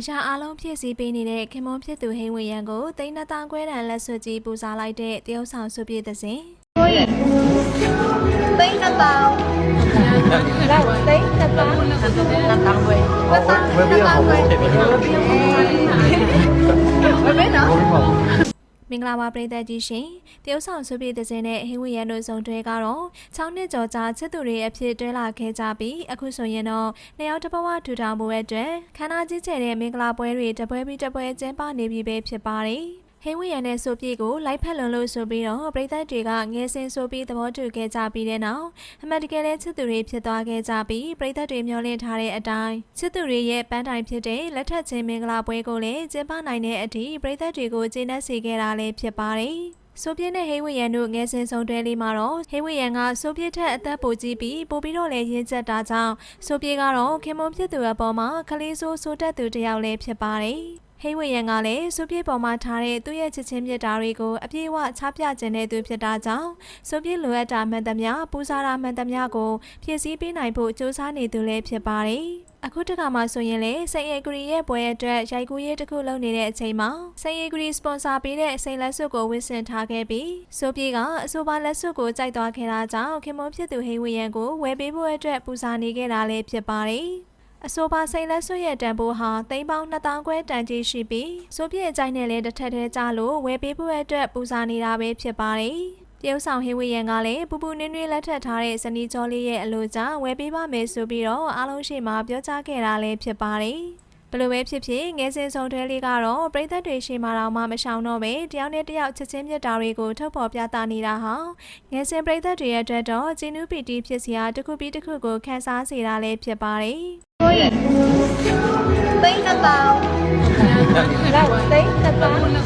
အရာအလုံးဖြည့်ဆည်းပေးနေတဲ့ခင်မွန်ဖြစ်သူဟိန်းဝေရန်ကိုတိန်းနှစ်သားခွဲတန်လက်ဆွတ်ကြီးပူဇော်လိုက်တဲ့တရုတ်ဆောင်စုပြည့်သစဉ်သိန်းနှစ်ပေါင်းလောက်သိန်းနှစ်ပေါင်းနှစ်ပေါင်းပဲနှစ်ပေါင်းဝ င်္ဂလာပါပရိသတ်ကြီးရှင်တရုတ်ဆောင်စုပြည့်သစဉ်နဲ့ဟိန်းဝေရန်တို့စုံတွဲကတော့6နှစ်ကျော်ကြာချစ်သူတွေအဖြစ်တွဲလာခဲ့ကြပြီးအခုဆိုရင်တော့နှစ်ယောက်တစ်ဘဝထူထောင်ဖို့အတွက်ခန္ဓာကြီးကျယ်တဲ့မင်္ဂလာပွဲတွေတပွဲပြီးတပွဲကျင်းပနေပြီပဲဖြစ်ပါတယ် ဟင်းဝရံနဲ့ဆိုပြေကိုလိုက်ဖက်လွန်လို့ဆိုပြီးတော့ပရိသတ်တွေကငယ်စင်ဆိုပြီးသဘောတူခဲ့ကြပြီးတဲ့နောက်အမှန်တကယ်လည်းချစ်သူတွေဖြစ်သွားခဲ့ကြပြီးပရိသတ်တွေမျှော်လင့်ထားတဲ့အတိုင်းချစ်သူတွေရဲ့ပန်းတိုင်ဖြစ်တဲ့လက်ထက်ချင်းမင်္ဂလာပွဲကိုလည်းကျင်းပနိုင်တဲ့အထိပရိသတ်တွေကိုကျေနပ်စေခဲ့တာလည်းဖြစ်ပါတယ်။ဆိုပြင်းနဲ့ဟိဝရန်တို့ငယ်စဉ်ဆုံးတွဲလေးမှာတော့ဟိဝရန်ကဆိုပြထက်အသက်ပိုကြီးပြီးပိုပြီးတော့လည်းရင်းချက်တာကြောင့်ဆိုပြကတော့ခင်မုံဖြစ်သူအပေါ်မှာခလေးဆိုးဆိုတက်သူတစ်ယောက်လည်းဖြစ်ပါတယ်။ ဟိဝရန်ကလည်းဆိုပြပေါ်မှာထားတဲ့သူ့ရဲ့ချစ်ချင်းမြတ်တာတွေကိုအပြည့်အဝချပြခြင်းတဲ့သူဖြစ်တာကြောင့်ဆိုပြလိုအပ်တာမှန်သမျှပူဇာတာမှန်သမျှကိုဖြည့်ဆည်းပေးနိုင်ဖို့စူးစမ်းနေသူလည်းဖြစ်ပါတယ်။အခုတခါမှဆိုရင်လေစိန်အေဂရီရဲ့ပွဲအတွက်ရိုက်ကူးရေးတစ်ခုလုပ်နေတဲ့အချိန်မှာစိန်အေဂရီစပွန်ဆာပေးတဲ့စိန်လက်စွပ်ကိုဝစ်ဆင်ထားခဲ့ပြီးဆိုပြေကအဆိုပါလက်စွပ်ကိုကြိုက်သွားခဲ့တာကြောင့်ခင်မုန်းဖြစ်သူဟိန်းဝေရန်ကိုဝယ်ပေးဖို့အတွက်ပူဇာနေခဲ့တာလည်းဖြစ်ပါတယ် အဆိုပါစိန်လက်စွပ်ရဲ့တန်ဖိုးဟာသိန်းပေါင်း2000ခွဲတန်ကြီးရှိပြီးဆိုပြည့်အကြိုက်နဲ့လည်းတစ်ထက်တည်းကြလို့ဝယ်ပေးဖို့အတွက်ပူဇာနေတာပဲဖြစ်ပါတယ်တရုတ်ဆောင်ဟင်းဝေရန်ကလည်းပူပူနွေးနွေးလက်ထပ်ထားတဲ့ဇနီးကျော်လေးရဲ့အလိုကြောင့်ဝယ်ပေးပါမယ်ဆိုပြီးတော့အားလုံးရှိမှပြောကြားခဲ့တာလည်းဖြစ်ပါတယ်။ဘယ်လိုပဲဖြစ်ဖြစ်ငယ်စဉ်ဆုံးတွဲလေးကတော့ပရိသတ်တွေရှိမှတော့မှမရှောင်တော့ပဲတယောက်နဲ့တယောက်ချစ်ချင်းမြတ်တာတွေကိုထုတ်ဖော်ပြသနေတာဟာငယ်စဉ်ပရိသတ်တွေရဲ့အတွက်တော့ဂျင်းနူးပီတီဖြစ်စရာတစ်ခုပြီးတစ်ခုကိုခန်းစားစေတာလည်းဖြစ်ပါတယ်။ သိန်းနှစ်ပေါင်းလောက်သိန်းနှစ်ပေါင်းနှ